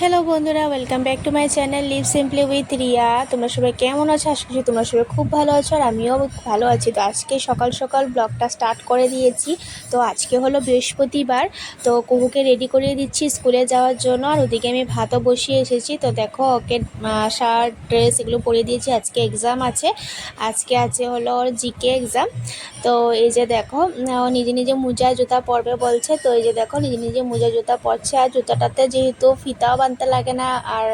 Hello বন্ধুরা welcome back to my channel live simply with Riya তোমরা সবাই কেমন আছো? আশা করছি তোমরা সবাই খুব ভালো আছো আর আমিও ভালো আছি। তো আজকে সকাল সকাল ব্লগটা স্টার্ট করে দিয়েছি। তো আজকে হলো বৃহস্পতিবার, তো কুকুকে রেডি করিয়ে দিচ্ছি স্কুলে যাওয়ার জন্য। আর ওদিকে আমি ভাতও বসিয়ে এসেছি। তো দেখো, ওকে শার্ট ড্রেস এগুলো পরিয়ে দিয়েছি। আজকে এক্সাম আছে। আজকে আছে হলো ওর জিকে এক্সাম তো এই যে দেখো, ও নিজে নিজে মোজা, জুতা পরবে বলছে। তো এই যে দেখো, নিজে নিজে মোজা, জুতা পরছে। আর জুতাটাতে যেহেতু ফিতাও বানতে লাগে না আর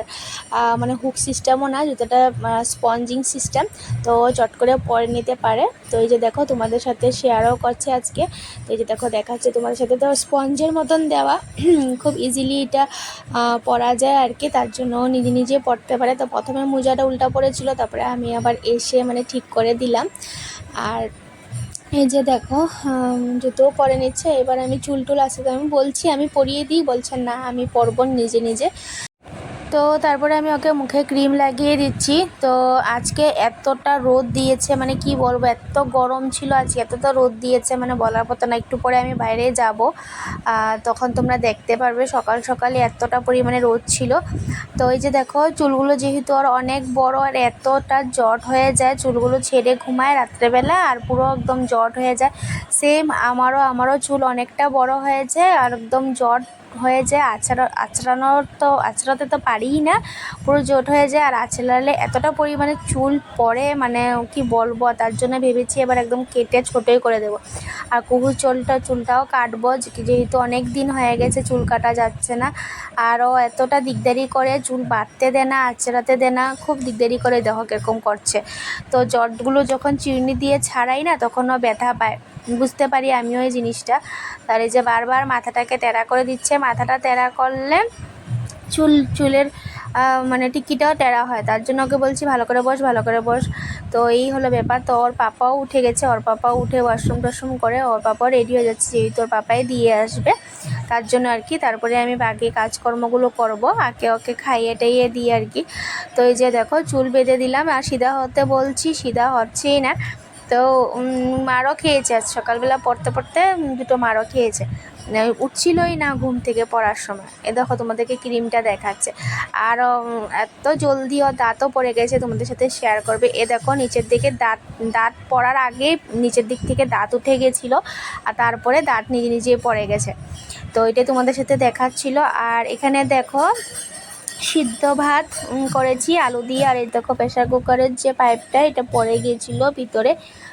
মানে হুক সিস্টেমও না, জুতোটা স্পঞ্জিং সিস্টেম তো চট করে পরে নিতে পারে। তো এই যে দেখো, তোমাদের সাথে শেয়ারও করছে আজকে। তো এই যে দেখো, দেখাচ্ছে তোমাদের সাথে। তো স্পঞ্জের মতন দেওয়া, খুব ইজিলি এটা পরা যায় আর কি। তার জন্য নিজে নিজে পড়তে পারে। তো প্রথমে মোজাটা উল্টা পড়েছিল, তারপরে আমি আবার এসে মানে ঠিক করে দিলাম। আর এই যে দেখো জুতো জুতোও পরে নিচ্ছে। এবার আমি চুল টুল আসতে আমি বলছি, আমি পরিয়ে দিই বলছেন না, আমি পরব নিজে নিজে। তো তারপরে আমি ওকে মুখে ক্রিম লাগিয়ে দিচ্ছি। তো আজকে এতটা রোদ দিয়েছে মানে কি বলব, এত গরম ছিল আজকে, এতটা রোদ দিয়েছে মানে বলার মতো না, একটু পরে আমি বাইরে যাব। তখন তোমরা দেখতে পারবে, সকাল সকালে এতটা পরিমাণে রোদ ছিল। তো এই যে দেখো, চুলগুলো যেহেতু আর অনেক বড়, আর এতটা জট হয়ে যায়, চুলগুলো ছেড়ে ঘুমায় রাত্রেবেলা, আর পুরো একদম জট হয়ে যায়। সেম আমারও আমারও চুল অনেকটা বড় হয়েছে, আর একদম জট হয়ে যায় আছড়া আছড়ানোর তো আছড়াতে তো পারিই না। পুরো জোট হয়ে যায় আর আছড়ালে এতটা পরিমাণে চুল পড়ে মানে কি বলব, তার জন্য ভেবেছি এবার একদম কেটে ছোটোই করে দেবো। আর কুহু চুলটা, চুলটাও কাটবো যেহেতু অনেক দিন হয়ে গেছে চুল কাটা যাচ্ছে না। আরও এতটা দিকদারি করে চুল বাড়তে দেয় না আঁচড়াতে দেয় না, খুব দিকদারি করে দেখো কীরকম করছে। তো জটগুলো যখন চিরুনি দিয়ে ছাড়াই না তখনও ব্যথা পায়। বুঝতে পারি আমিও এই জিনিসটা। তার এই যে বারবার মাথাটাকে তেড়া করে দিচ্ছে, মাথাটা তেড়া করলে চুল, চুলের মানে টিকিটাও টেরা হয়। তার জন্য ওকে বলছি, ভালো করে বস, ভালো করে বস। তো এই হলো ব্যাপার। তো ওর পাপাও উঠে গেছে, ওর পাপাও উঠে ওয়াশরুম টাশরুম করে, ওর পাপাও রেডি হয়ে যাচ্ছে, যেহেতু ওর পাপাই দিয়ে আসবে। তার জন্য আর কি, তারপরে আমি বাকি কাজকর্মগুলো করব আগে ওকে খাইয়ে টাইয়ে দিই আর কি। তো এই যে দেখো, চুল বেঁধে দিলাম, আর সিধা হতে বলছি, সিধা হচ্ছেই না। তো মারও খেয়েছে আজ সকালবেলা পড়তে পড়তে দুটো মারও খেয়েছে। মানে উঠছিলই না ঘুম থেকে পড়ার সময়। এ দেখো তোমাদেরকে ক্রিমটা দেখাচ্ছে। আর এত জলদি ও দাঁতও পড়ে গেছে, তোমাদের সাথে শেয়ার করবে। এ দেখো নিচের দিকে দাঁত দাঁত পড়ার আগে নিচের দিক থেকে দাঁত উঠে গেছিল, আর তারপরে দাঁত নিজে নিজে পড়ে গেছে। তো এটা তোমাদের সাথে দেখাচ্ছিল। আর এখানে দেখো সিদ্ধ ভাত করেছি আলু দিয়ে আর এই দেখো প্রেশার কুকারের যে পাইপটা এটা পড়ে গিয়েছিল ভিতরে।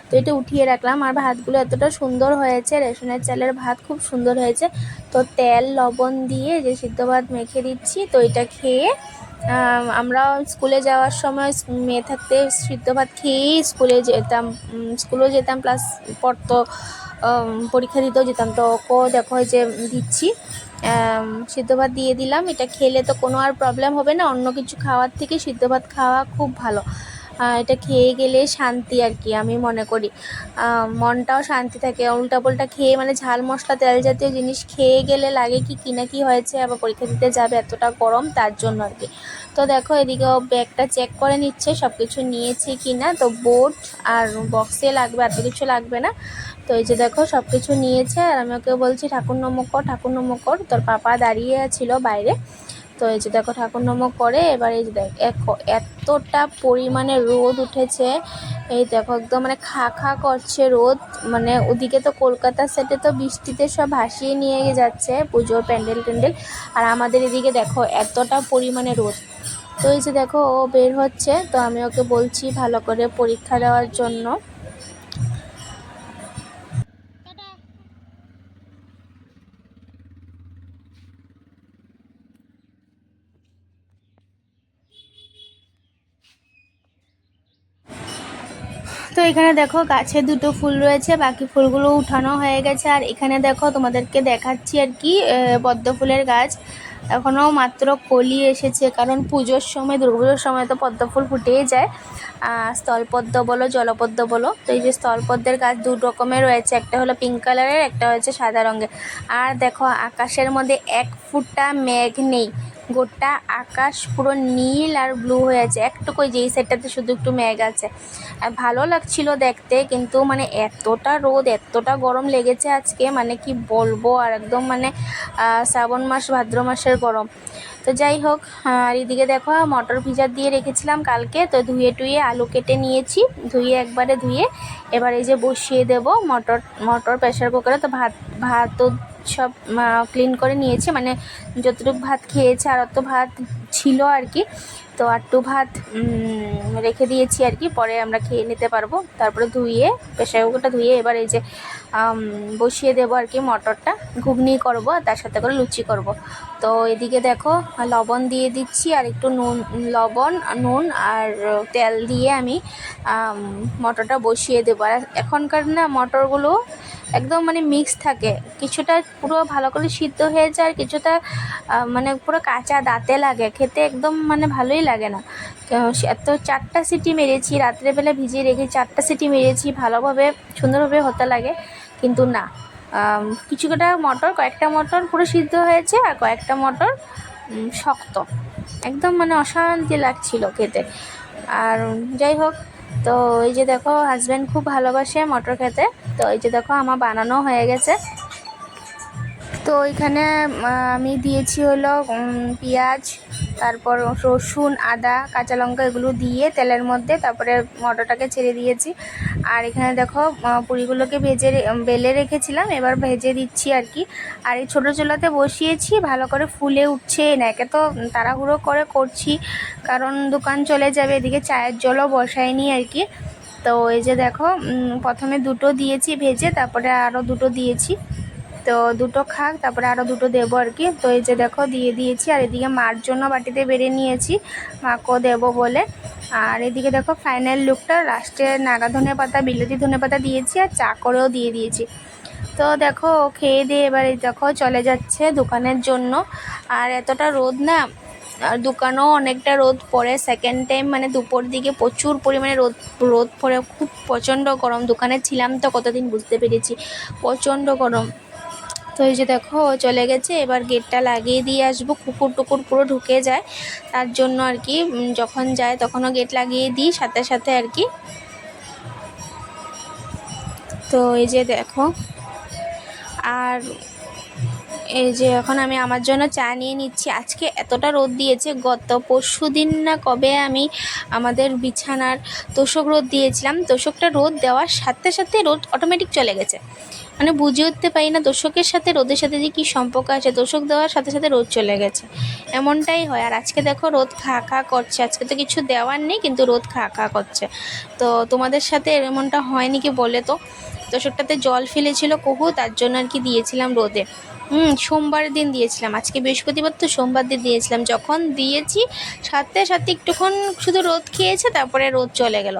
তো এটা উঠিয়ে রাখলাম। আর ভাতগুলো এতটা সুন্দর হয়েছে রেশনের চালের ভাত খুব সুন্দর হয়েছে। তো তেল লবণ দিয়ে যে সিদ্ধ ভাত মেখে দিচ্ছি। তো এটা খেয়ে আম, আমরা স্কুলে যাওয়ার সময় মেয়ে থাকতে সিদ্ধ ভাত খেয়েই স্কুলে যেতাম। স্কুলেও যেতাম প্লাস পড়তো। পরীক্ষা দিতেও যেতাম। তো ওকেও দেখো যে দিচ্ছি। সিদ্ধ ভাত দিয়ে দিলাম। এটা খেলে তো কোনো আর প্রবলেম হবে না। অন্য কিছু খাওয়ার থেকে সিদ্ধ ভাত খাওয়া খুব ভালো। এটা খেয়ে গেলে শান্তি আর কি, আমি মনে করি। মনটাও শান্তি থাকে। উল্টা পাল্টা খেয়ে মানে ঝাল মশলা, তেল জাতীয় জিনিস খেয়ে গেলে লাগে কি কিনা কি হয়েছে, আবার পরীক্ষা দিতে যাবে এতটা গরম, তার জন্য আর কি। তো দেখো, এদিকে ও ব্যাগটা চেক করে নিচ্ছে সব কিছু নিয়েছে কি না তো বোর্ড আর বক্সে লাগবে, এত কিছু লাগবে না। তো এই যে দেখো সব কিছু নিয়েছে। আর আমি ওকে বলছি, ঠাকুর নমকর ঠাকুর নমকর তোর পাপা দাঁড়িয়ে ছিল বাইরে। তো এই যে দেখো ঠাকুর নমক করে, এবার এই যে দেখ এতটা পরিমাণে রোদ উঠেছে। এই দেখো একদম মানে খা খা করছে রোদ। মানে ওদিকে তো কলকাতা সেটে তো বৃষ্টিতে সব ভাসিয়ে নিয়ে যাচ্ছে পুজোর প্যান্ডেল ট্যান্ডেল আর আমাদের এদিকে দেখো এতটা পরিমাণে রোদ। তো এই যে দেখো ও বের হচ্ছে, তো আমি ওকে বলছি ভালো করে পরীক্ষা দেওয়ার জন্য। তো এখানে দেখো গাছে দুটো ফুল রয়েছে, বাকি ফুলগুলো উঠানো হয়ে গেছে। আর এখানে দেখো তোমাদেরকে দেখাচ্ছি আর কি পদ্ম ফুলের গাছ। এখনও মাত্র কলি এসেছে, কারণ পুজোর সময়, দুর্গাপুজোর সময় তো পদ্ম ফুল ফুটেই যায়। স্থলপদ্ম বলো, জলপদ্ম বলো, তো এই যে স্থলপদ্মের গাছ দু রকমের রয়েছে, একটা হলো পিঙ্ক কালারের একটা হচ্ছে সাদা রঙের। আর দেখো আকাশের মধ্যে এক ফুটা মেঘ নেই। গোটা আকাশ পুরো নীল আর ব্লু হয়ে আছে। একটুকু যেই সাইডটাতে শুধু একটু মেঘ আছে। আর ভালো লাগছিল দেখতে, কিন্তু মানে এতটা রোদ, এতটা গরম লেগেছে আজকে মানে কি বলব, আর একদম মানে শ্রাবণ মাস, ভাদ্র মাসের গরম। তো যাই হোক আর এদিকে দেখো, মটর ভিজার দিয়ে রেখেছিলাম কালকে, তো ধুয়ে টুয়ে আলু কেটে নিয়েছি, ধুয়ে একবারে ধুয়ে, এবার এই যে বসিয়ে দেব মটর মটর প্রেশার কুকারে তো ভাত, ভাতও সব ক্লিন করে নিয়েছি। মানে যতটুকু ভাত খেয়েছে, আর অত ভাত ছিল আর কি। তো আটটু ভাত রেখে দিয়েছি আর কি। পরে আমরা খেয়ে নিতে পারব। তারপরে ধুয়ে প্রেশার কুকারটা ধুয়ে এবার এই যে বসিয়ে দেবো আর কি মটরটা। ঘুগনি করব, আর তার সাথে করে লুচি করব। তো এদিকে দেখো, লবণ দিয়ে দিচ্ছি, আর একটু নুন, লবণ, নুন, আর তেল দিয়ে আমি, মটরটা বসিয়ে দেবো। আর এখনকার না মটরগুলো একদম মানে মিক্স থাকে। কিছুটা পুরো ভালো করে সিদ্ধ হয়ে যায় আর কিছুটা মানে পুরো কাঁচা দাঁতে লাগে। খেতে একদম মানে ভালোই লাগে না। এত চারটা সিটি মেরেছি রাত্রেবেলা ভিজিয়ে রেখে চারটা সিটি মেরেছি ভালোভাবে সুন্দরভাবে হতে লাগে। কিন্তু না আম, কিছু কটা মটর কয়েকটা মটর পুরো সিদ্ধ হয়েছে আর কয়েকটা মটর শক্ত। একদম মানে অশান্তি লাগছিল খেতে। আর যাই হোক তো এই যে দেখো হাজব্যান্ড খুব ভালোবাসে মটর খেতে। তো এই যে দেখো, আমার বানানো হয়ে গেছে। তো এখানে আমি দিয়েছি হলো পেঁয়াজ, তারপর রসুন, আদা, কাঁচা লঙ্কা এগুলো দিয়ে তেলের মধ্যে তারপরে মটরটাকে ছেড়ে দিয়েছি। আর এখানে দেখো পুরিগুলোকে ভেজে বেলে রেখেছিলাম, এবার ভেজে দিচ্ছি আর কি। আর এই ছোটো চুলাতে বসিয়েছি, ভালো করে ফুলে উঠছে না, একে তো তাড়াহুড়ো করে করছি, কারণ দোকান চলে যাবে, এদিকে চায়ের জলও বসায়নি আর কি। তো এই যে দেখো প্রথমে দুটো দিয়েছি ভেজে, তারপরে আরও দুটো দিয়েছি। তো দুটো খাক, তারপরে আরও দুটো দেবো আর কি। তো এই যে দেখো, দিয়ে দিয়েছি, আর এদিকে মার জন্য বাটিতে বেড়ে নিয়েছি, মাকেও দেবো বলে। আর এদিকে দেখো ফাইনাল লুকটা লাস্টে নাগা ধনে পাতা, বিলেতি ধনে পাতা দিয়েছি, আর চা করেও দিয়ে দিয়েছি। তো দেখো খেয়ে দিয়ে এবার দেখো, চলে যাচ্ছে দোকানের জন্য। আর এতটা রোদ না, আর দোকানেও অনেকটা রোদ পড়ে। সেকেন্ড টাইম মানে দুপুর দিকে প্রচুর পরিমাণে রোদ রোদ পড়ে। খুব প্রচণ্ড গরম। দোকানে ছিলাম তো কতদিন বুঝতে পেরেছি। প্রচণ্ড গরম। তো এই যে দেখো চলে গেছে। এবার গেটটা লাগিয়ে দিয়ে আসব। কুকুর টুকুর পুরো ঢুকে যায়। তার জন্য আর কি যখন যায় তখনও গেট লাগিয়ে দিই, সাথে সাথে আর কি। তো এই যে দেখো, আর এই যে এখন আমি আমার জন্য চা নিয়ে নিচ্ছি। আজকে এতটা রোদ দিয়েছে, গত পরশু দিন না কবে আমি আমাদের বিছানার তোষক রোদ দিয়েছিলাম। তোষকটা রোদ দেওয়ার সাথে সাথে রোদ অটোমেটিক চলে গেছে। মানে বুঝে উঠতে পারি না তোষকের সাথে, রোদের সাথে যে কী সম্পর্ক আছে তোষক দেওয়ার সাথে সাথে রোদ চলে গেছে। এমনটাই হয়। আর আজকে দেখো রোদ খা খা করছে। আজকে তো কিছু দেওয়ার নেই, কিন্তু রোদ খা খা করছে। তো তোমাদের সাথে এমনটা হয়নি কি বলে তো? তোষকটাতে জল ফেলেছিল কহু, তার জন্য আর কি দিয়েছিলাম রোদে। হুম, সোমবার দিন দিয়েছিলাম। আজকে বৃহস্পতিবার তো সোমবার দিন দিয়েছিলাম। যখন দিয়েছি, সাথে সাথে একটুক্ষণ শুধু রোদ খেয়েছে, তারপরে রোদ চলে গেল।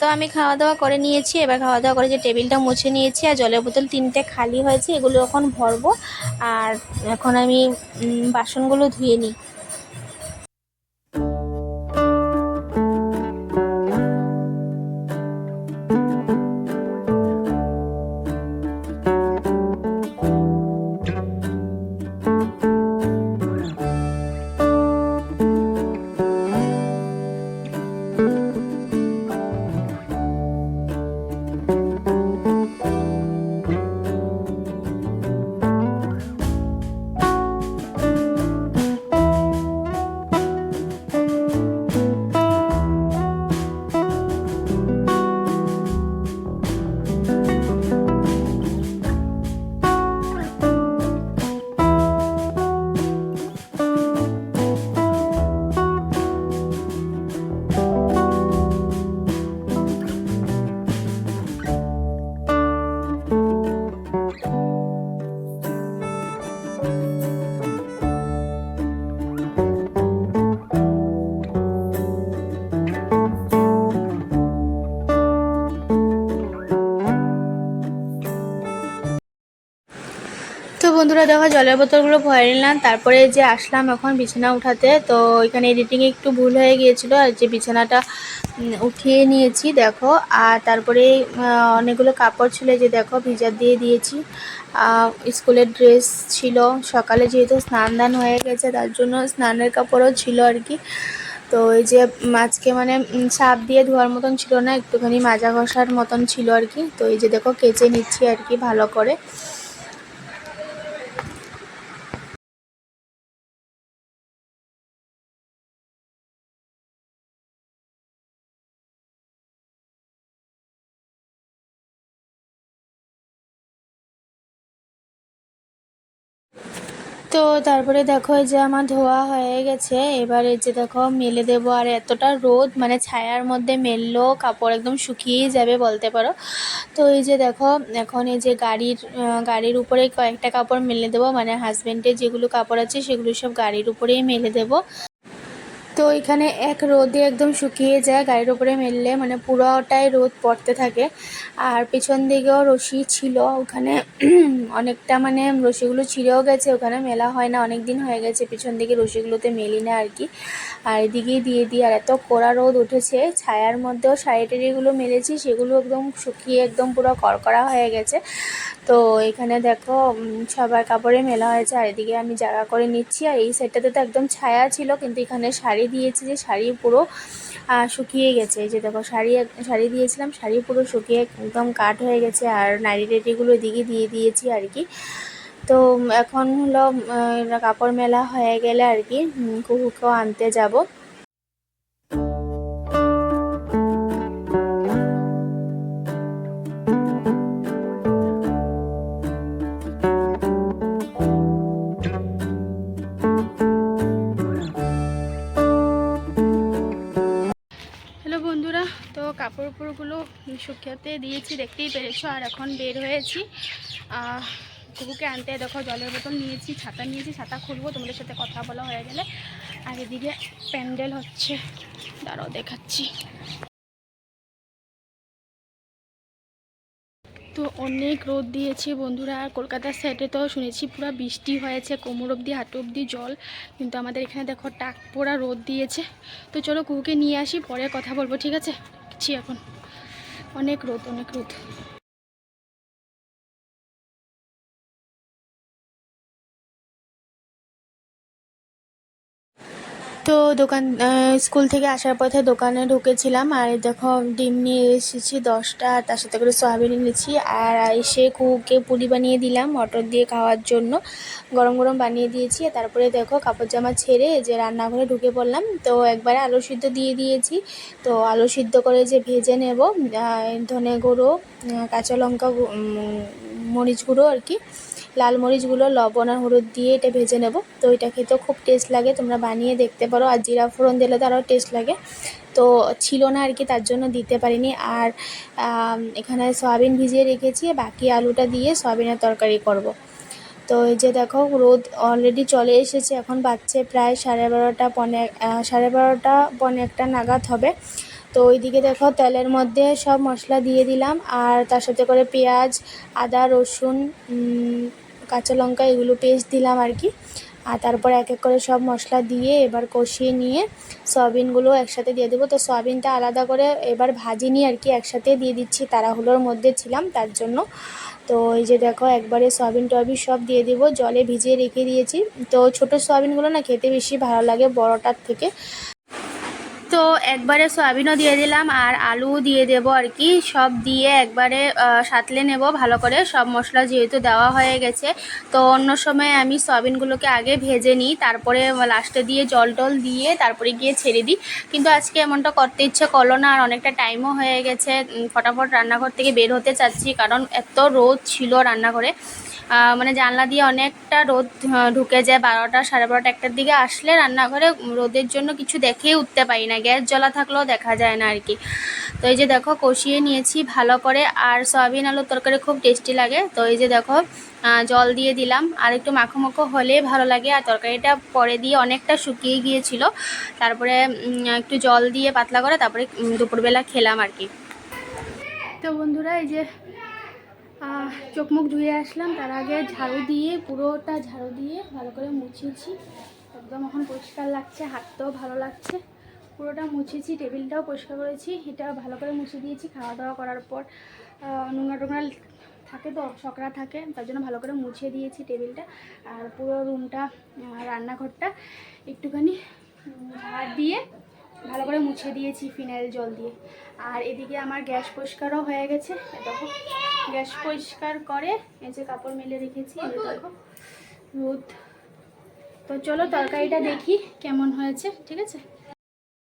তো আমি খাওয়া দাওয়া করে নিয়েছি। এবার খাওয়া দাওয়া করে যে টেবিলটা মুছে নিয়েছি আর জলের বোতল তিনটে খালি হয়েছে, এগুলো এখন ভরবো। আর এখন আমি বাসনগুলো ধুয়ে নিই। বন্ধুরা, দেখো জলের বোতলগুলো ভরে নিলাম। তারপরে যে আসলাম এখন বিছানা উঠাতে। তো এখানে এডিটিংয়ে একটু ভুল হয়ে গিয়েছিল। আর যে বিছানাটা উঠিয়ে নিয়েছি, দেখো। আর তারপরে অনেকগুলো কাপড় ছিল যে দেখো, ভিজা দিয়ে দিয়েছি। স্কুলের ড্রেস ছিল। সকালে যেহেতু স্নান দান হয়ে গেছে, তার জন্য স্নানের কাপড়ও ছিল আর কি। তো এই যে মাছকে মানে সাপ দিয়ে ধোয়ার মতন ছিল না, একটুখানি মাজা ঘষার মতন ছিল আর কি। তো এই যে দেখো, কেচে নিচ্ছি আর কি ভালো করে। তো তারপরে দেখো যে আমার ধোয়া হয়ে গেছে, এবার যে দেখো মেলে দেবো। আর এতটা রোদ মানে ছায়ার মধ্যে মেললো কাপড় একদম শুকিয়ে যাবে বলতে পারো। তো এই যে দেখো, এখন এই যে গাড়ির গাড়ির উপরে কয়েকটা কাপড় মেলে দেবো। মানে হাজব্যান্ডের যেগুলো কাপড় আছে, সেগুলো সব গাড়ির উপরেই মেলে দেবো। তো এখানে এক রোদে একদম শুকিয়ে যায়, গাড়ির উপরে মেললে মানে পুরোটাই রোদ পড়তে থাকে। আর পেছন দিকেও রশি ছিল, ওখানে অনেকটা মানে রশিগুলো ছিঁড়েও গেছে, ওখানে মেলা হয় না অনেক দিন হয়ে গেছে, পেছন দিকে রশিগুলোতে মেলি না আর কি। আর এদিকেই দিয়ে দিই, আর এত কড়া রোদ উঠেছে, ছায়ার মধ্যেও শাড়ি টাড়িগুলো মেলেছি, সেগুলো একদম শুকিয়ে একদম পুরো কড়কড়া হয়ে গেছে। তো এখানে দেখো সবার কাপড়ে মেলা হয়েছে আর এদিকে আমি জায়গা করে নিচ্ছি আর এই সাইডটাতে তো একদম ছায়া ছিল, কিন্তু এখানে শাড়ি দিয়েছি যে শাড়ি পুরো শুকিয়ে গেছে। যে দেখো, শাড়ি শাড়ি দিয়েছিলাম, শাড়ি পুরো শুকিয়ে একদম কাট হয়ে গেছে আর নাইটি টেটিগুলো এদিকে দিয়ে দিয়েছি আর কি। তো এখন হলো কাপড় মেলা হয়ে গেলে আর কি কুকুকেও আনতে যাব। শুকাতে দিয়েছি, দেখতেই পেরেছ, আর এখন বের হয়েছি। কুকুকে আনতে দেখো, জলের বোতল নিয়েছি, ছাতা নিয়েছি, ছাতা খুলবো, তোমাদের সাথে কথা বলা হয়ে গেলে। আর এদিকে প্যান্ডেল হচ্ছে, দাঁড়াও দেখাচ্ছি। তো অনেক রোদ দিয়েছে বন্ধুরা কলকাতার সাইডে তো শুনেছি পুরো বৃষ্টি হয়েছে, কোমর অবধি, হাঁটু অবধি জল, কিন্তু আমাদের এখানে দেখো টাক পোড়া রোদ দিয়েছে। তো চলো কুকুকে নিয়ে আসি, পরে কথা বলব, ঠিক আছে? ছি এখন। অনেক রোদ অনেক রোদ। তো দোকান স্কুল থেকে আসার পথে দোকানে ঢুকেছিলাম আর দেখো ডিম নিয়ে এসেছি দশটা, তার সাথে করে সয়াবিন এনেছি আর এসে কুকুকে পুলি বানিয়ে দিলাম মটর দিয়ে খাওয়ার জন্য। গরম গরম বানিয়ে দিয়েছি আর তারপরে দেখো কাপড় জামা ছেড়ে যে রান্নাঘরে ঢুকে পড়লাম। তো একবারে আলু সিদ্ধ দিয়ে দিয়েছি, তো আলু সিদ্ধ করে যে ভেজে নেব ধনে গুঁড়ো, কাঁচা লঙ্কা মরিচ গুঁড়ো আর কি। লাল মরিচগুলো, লবণ আর হলুদ দিয়ে এটা ভেজে নেব। তো এটা খেতেও খুব টেস্ট লাগে, তোমরা বানিয়ে দেখতে পারো। আর জিরা ফোড়ন দিলে তো আরও টেস্ট লাগে। তো ছিল না আর কি, তার জন্য দিতে পারিনি। আর এখানে সয়াবিন ভিজিয়ে রেখেছি, বাকি আলুটা দিয়ে সয়াবিনের তরকারি করব। তো এই যে দেখো, রোদ অলরেডি চলে এসেছে, এখন বাচ্চে প্রায় সাড়ে বারোটা পনে সাড়ে বারোটা পনে একটা নাগাদ হবে। তো ওইদিকে দেখো তেলের মধ্যে সব মশলা দিয়ে দিলাম, আর তার সাথে করে পেঁয়াজ, আদা, রসুন কাঁচা লঙ্কা এগুলো পেস্ট দিলাম আর কি। আর তারপর এক এক করে সব মশলা দিয়ে এবার কষিয়ে নিয়ে সয়াবিনগুলো একসাথে দিয়ে দেবো। তো সয়াবিনটা আলাদা করে এবার ভাজিনি আর কি একসাথে দিয়ে দিচ্ছি, তাড়াহুড়োর মধ্যে ছিলাম তার জন্য। তো এই যে দেখো একবারে সয়াবিন টয়াবিন সব দিয়ে দেবো, জলে ভিজিয়ে রেখে দিয়েছি। তো ছোটো সয়াবিনগুলো না খেতে বেশি ভালো লাগে বড়টার থেকে। তো একবারে সয়াবিনও দিয়ে দিলাম আর আলু দিয়ে দেব আর কি। সব দিয়ে একবারে সাঁতলে নেব ভালো করে। সব মশলা যেহেতু দেওয়া হয়ে গেছে, তো অন্য সময় আমি সয়াবিনগুলোকে আগে ভেজে নিই, তারপরে লাস্টে দিয়ে জল টল দিয়ে তারপরে গিয়ে ছেড়ে দিই। কিন্তু আজকে এমনটা করতে ইচ্ছে করল না, আর অনেকটা টাইমও হয়ে গেছে। ফটাফট রান্নাঘর থেকে বের হতে চাচ্ছি, কারণ এত রোদ ছিল রান্নাঘরে। মানে জানলা দিয়ে অনেকটা রোদ ঢুকে যায় বারোটা সাড়ে বারোটা একটার দিকে। আসলে রান্নাঘরে রোদের জন্য কিছু দেখেই উঠতে পারি না গ্যাস জ্বলা থাকলেও দেখা যায় না আর কি তো এই যে দেখো, কষিয়ে নিয়েছি ভালো করে। আর সয়াবিন আলুর তরকারি খুব টেস্টি লাগে। তো এই যে দেখো জল দিয়ে দিলাম। আর একটু মাখো মাখো হলে ভালো লাগে। আর তরকারিটা পরে দিয়ে অনেকটা শুকিয়ে গিয়েছিল। তারপরে একটু জল দিয়ে পাতলা করে তারপরে দুপুরবেলা খেলাম আর কি তো বন্ধুরা, এই যে চোখ মুখ ধুয়ে আসলাম। তার আগে ঝাড়ু দিয়ে, পুরোটা ঝাড়ু দিয়ে ভালো করে মুছেছি একদম এখন পরিষ্কার লাগছে হাতটাও ভালো লাগছে। পুরোটা মুছেছি, টেবিলটাও পরিষ্কার করেছি, এটা ভালো করে মুছে দিয়েছি খাওয়া দাওয়া করার পর নোংরা টোংরা থাকে তো সকরা থাকে, তার জন্য ভালো করে মুছে দিয়েছি টেবিলটা আর পুরো রুমটা রান্নাঘরটা একটুখানি ঝাড় দিয়ে ভালো করে মুছে দিয়েছি ফিনাইল জল দিয়ে। আর এদিকে আমার গ্যাস পরিষ্কারও হয়ে গেছে দেখো, গ্যাস পরিষ্কার করে এই যে কাপড় মেলে রেখেছি দেখো, রোদ। তো চলো তরকারিটা দেখি কেমন হয়েছে, ঠিক আছে?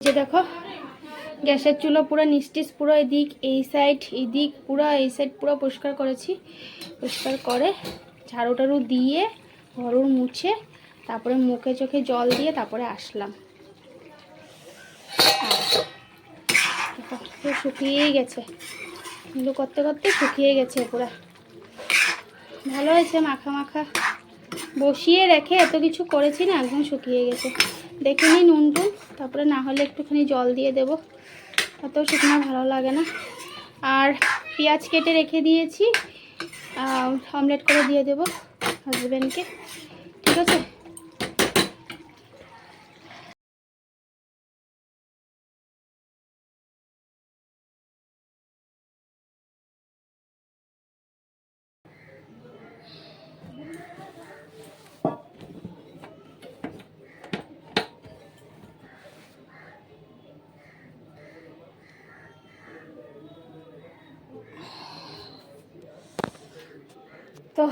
যে দেখো, গ্যাসের চুলো পুরো নিস্টিস, পুরো এদিক এই সাইড এদিক পুরো, এই সাইড পুরো পরিষ্কার করেছি। পরিষ্কার করে ঝাড়ু টাড়ু দিয়ে ঘরুর মুছে, তারপরে মুখে চোখে জল দিয়ে তারপরে আসলাম। শুকিয়েই গেছে। কিন্তু করতে করতে শুকিয়ে গেছে পুরো। ভালো হয়েছে মাখা মাখা। বসিয়ে রেখে এত কিছু করেছি না, একদম শুকিয়ে গেছে। দেখিনি নুন টুন তারপরে না হলে একটুখানি জল দিয়ে দেব। অত শুকনো ভালো লাগে না। আর পেঁয়াজ কেটে রেখে দিয়েছি অমলেট করে দিয়ে দেব হাজব্যান্ডকে ঠিক আছে? তো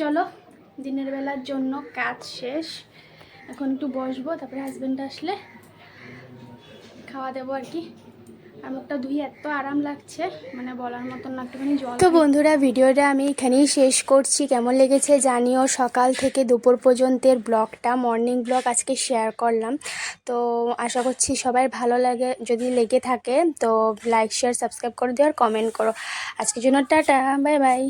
চলো দিনের বেলার জন্য কাজ শেষ। এখন একটু বসবো তারপরে হাজব্যান্ড আসলে খাওয়া দেবো আর কি। আর মুখটা ধুয়ে এত আরাম লাগছে মানে বলার মতন না একটুখানি জল তো বন্ধুরা ভিডিওটা আমি এখানেই শেষ করছি। কেমন লেগেছে জানিও। সকাল থেকে দুপুর পর্যন্তের ব্লগটা মর্নিং ব্লগ আজকে শেয়ার করলাম। তো আশা করছি সবাই ভালো লাগে যদি লেগে থাকে তো লাইক শেয়ার সাবস্ক্রাইব করে দিও আর কমেন্ট করো। আজকের জন্য টাটা বাই বাই